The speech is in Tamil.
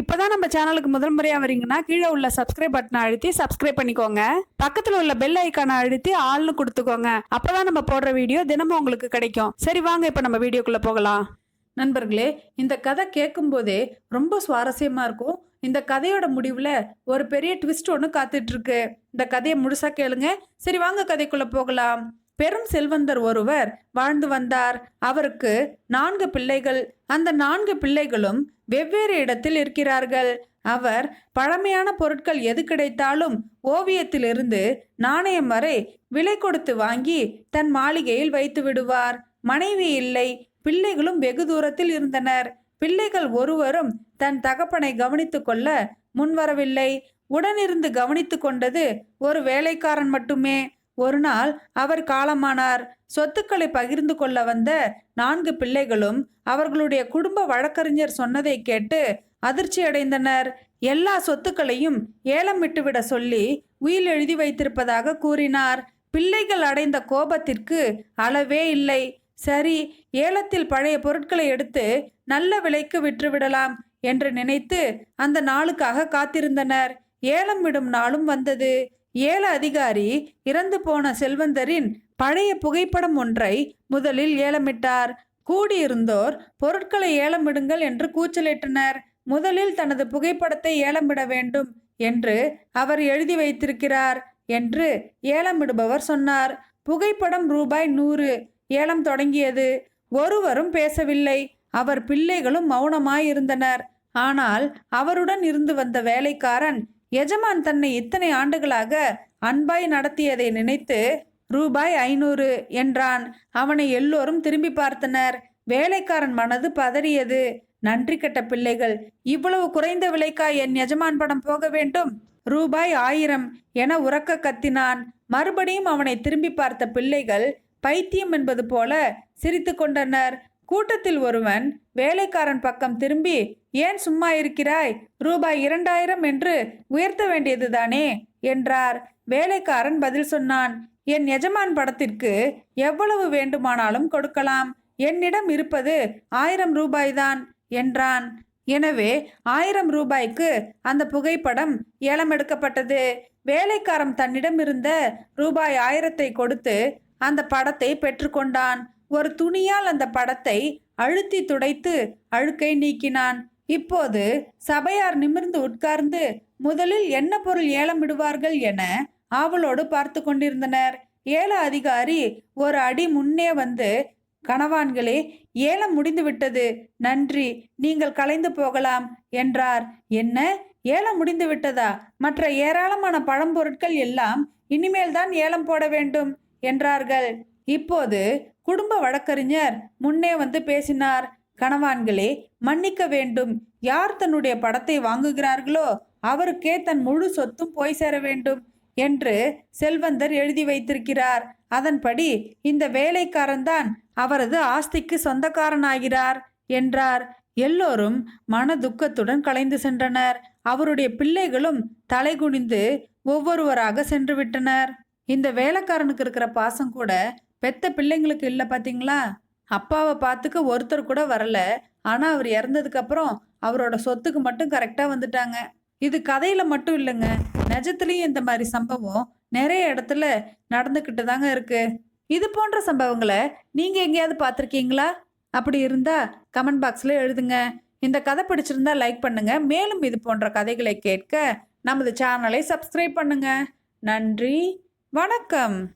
இப்போதான் நம்ம சேனலுக்கு முதல் முறையாக வரீங்கன்னா கீழே உள்ள சப்ஸ்கிரைப் பட்டனை அழுத்தி சப்ஸ்கிரைப் பண்ணிக்கோங்க. பக்கத்தில் உள்ள பெல் ஐக்கானை அழுத்தி ஆள்னு கொடுத்துக்கோங்க. அப்போதான் நம்ம போடுற வீடியோ தினமும் உங்களுக்கு கிடைக்கும். சரி வாங்க இப்போ நம்ம வீடியோக்குள்ளே போகலாம். நண்பர்களே இந்த கதை கேட்கும்போதே ரொம்ப சுவாரஸ்யமாக இருக்கும். இந்த கதையோட முடிவில் ஒரு பெரிய ட்விஸ்ட் ஒன்று காத்துட்ருக்கு இந்த கதையை முழுசா கேளுங்க. சரி வாங்க கதைக்குள்ளே போகலாம். பெரும் செல்வந்தர் ஒருவர் வாழ்ந்து வந்தார். அவருக்கு நான்கு பிள்ளைகள். அந்த நான்கு பிள்ளைகளும் வெவ்வேறு இடத்தில் இருக்கிறார்கள். அவர் பழமையான பொருட்கள் எது கிடைத்தாலும் ஓவியத்திலிருந்து நாணயம் வரை விலை கொடுத்து வாங்கி தன் மாளிகையில் வைத்து விடுவார். மனைவி இல்லை. பிள்ளைகளும் வெகு தூரத்தில் இருந்தனர். பிள்ளைகள் ஒருவரும் தன் தகப்பனை கவனித்து கொள்ள முன்வரவில்லை. உடனிருந்து கவனித்து கொண்டது ஒரு வேலைக்காரன் மட்டுமே. ஒரு நாள் அவர் காலமானார். சொத்துக்களை பகிர்ந்து கொள்ள வந்த நான்கு பிள்ளைகளும் அவர்களுடைய குடும்ப வழக்கறிஞர் சொன்னதை கேட்டு அதிர்ச்சி அடைந்தனர். எல்லா சொத்துக்களையும் ஏலம் விட்டுவிட சொல்லி உயில் எழுதி வைத்திருப்பதாக கூறினார். பிள்ளைகள் அடைந்த கோபத்திற்கு அளவே இல்லை. சரி ஏலத்தில் பழைய பொருட்களை எடுத்து நல்ல விலைக்கு விற்றுவிடலாம் என்று நினைத்து அந்த நாளுக்காக காத்திருந்தனர். ஏலம் விடும் நாளும் வந்தது. ஏல அதிகாரி இறந்து போன செல்வந்தரின் பழைய புகைப்படம் ஒன்றை முதலில் ஏலமிட்டார். கூடியிருந்தோர் பொருட்களை ஏலமிடுங்கள் என்று கூச்சலிட்டனர். முதலில் தனது புகைப்படத்தை ஏலமிட வேண்டும் என்று அவர் எழுதி வைத்திருக்கிறார் என்று ஏலமிடுபவர் சொன்னார். புகைப்படம் ரூபாய் நூறு. ஏலம் தொடங்கியது. ஒருவரும் பேசவில்லை. அவர் பிள்ளைகளும் மௌனமாயிருந்தனர். ஆனால் அவருடன் இருந்து வந்த வேலைக்காரன் எஜமான் தன்னை இத்தனை ஆண்டுகளாக அன்பாய் நடத்தியதை நினைத்து ரூபாய் ஐநூறு என்றான். அவனை எல்லோரும் திரும்பி பார்த்தனர். வேலைக்காரன் மனது பதறியது. நன்றி கெட்ட பிள்ளைகள் இவ்வளவு குறைந்த விலைக்கா என் எஜமான் படம் போக வேண்டும்? ரூபாய் ஆயிரம் என உறக்க கத்தினான். மறுபடியும் அவனை திரும்பி பார்த்த பிள்ளைகள் பைத்தியம் என்பது போல சிரித்து கொண்டனர். கூட்டத்தில் ஒருவன் வேலைக்காரன் பக்கம் திரும்பி ஏன் சும்மா இருக்கிறாய்? ரூபாய் இரண்டாயிரம் என்று உயர்த்த வேண்டியதுதானே? என்றார். வேலைக்காரன் பதில் சொன்னான் என் எஜமான் படத்திற்கு எவ்வளவு வேண்டுமானாலும் கொடுக்கலாம். என்னிடம் இருப்பது ஆயிரம் ரூபாய்தான் என்றான். எனவே ஆயிரம் ரூபாய்க்கு அந்த புகைப்படம் ஏலம் எடுக்கப்பட்டது. வேலைக்காரன் தன்னிடம் இருந்த ரூபாய் ஆயிரத்தை கொடுத்து அந்த படத்தை பெற்றுக்கொண்டான் ஒரு துணியால் அந்த படத்தை அழுத்தி துடைத்து அழுக்கை நீக்கினான். இப்போது சபையார் நிமிர்ந்து உட்கார்ந்து முதலில் என்ன பொருள் ஏலம் விடுவார்கள் என ஆவலோடு பார்த்து கொண்டிருந்தனர். ஏல அதிகாரி ஒரு அடி முன்னே வந்து கணவான்களே ஏலம் முடிந்து விட்டது நன்றி. நீங்கள் கலைந்து போகலாம் என்றார். என்ன? ஏலம் முடிந்து விட்டதா மற்ற ஏராளமான பழம்பொருட்கள் எல்லாம் இனிமேல் தான் ஏலம் போட வேண்டும் என்றார்கள். இப்போது குடும்ப வழக்கறிஞர் முன்னே வந்து பேசினார். கணவான்களே மன்னிக்க வேண்டும். யார் தன்னுடைய படத்தை வாங்குகிறார்களோ அவருக்கே தன் முழு சொத்தும் போய் சேர வேண்டும் என்று செல்வந்தர் எழுதி வைத்திருக்கிறார். அதன்படி இந்த வேலைக்காரன்தான் அவரது ஆஸ்திக்கு சொந்தக்காரனாகிறார் என்றார். எல்லோரும் மன துக்கத்துடன் கலைந்து சென்றனர். அவருடைய பிள்ளைகளும் தலைகுனிந்து ஒவ்வொருவராக சென்று விட்டனர் இந்த வேலைக்காரனுக்கு இருக்கிற பாசம் கூட பெத்த பிள்ளைங்களுக்கு இல்லை பார்த்தீங்களா அப்பாவை பார்த்துக்க ஒருத்தர் கூட வரல. ஆனால் அவர் இறந்ததுக்கப்புறம் அவரோட சொத்துக்கு மட்டும் கரெக்டாக வந்துட்டாங்க. இது கதையில் மட்டும் இல்லைங்க. நிஜத்துலேயும் இந்த மாதிரி சம்பவம் நிறைய இடத்துல நடந்துக்கிட்டு தாங்க இருக்கு. இது போன்ற சம்பவங்களை நீங்கள் எங்கேயாவது பார்த்துருக்கீங்களா? அப்படி இருந்தால் கமெண்ட் பாக்ஸில் எழுதுங்க. இந்த கதை பிடிச்சிருந்தா லைக் பண்ணுங்க. மேலும் இது போன்ற கதைகளை கேட்க நமது சேனலை சப்ஸ்கிரைப் பண்ணுங்க. நன்றி. வணக்கம்.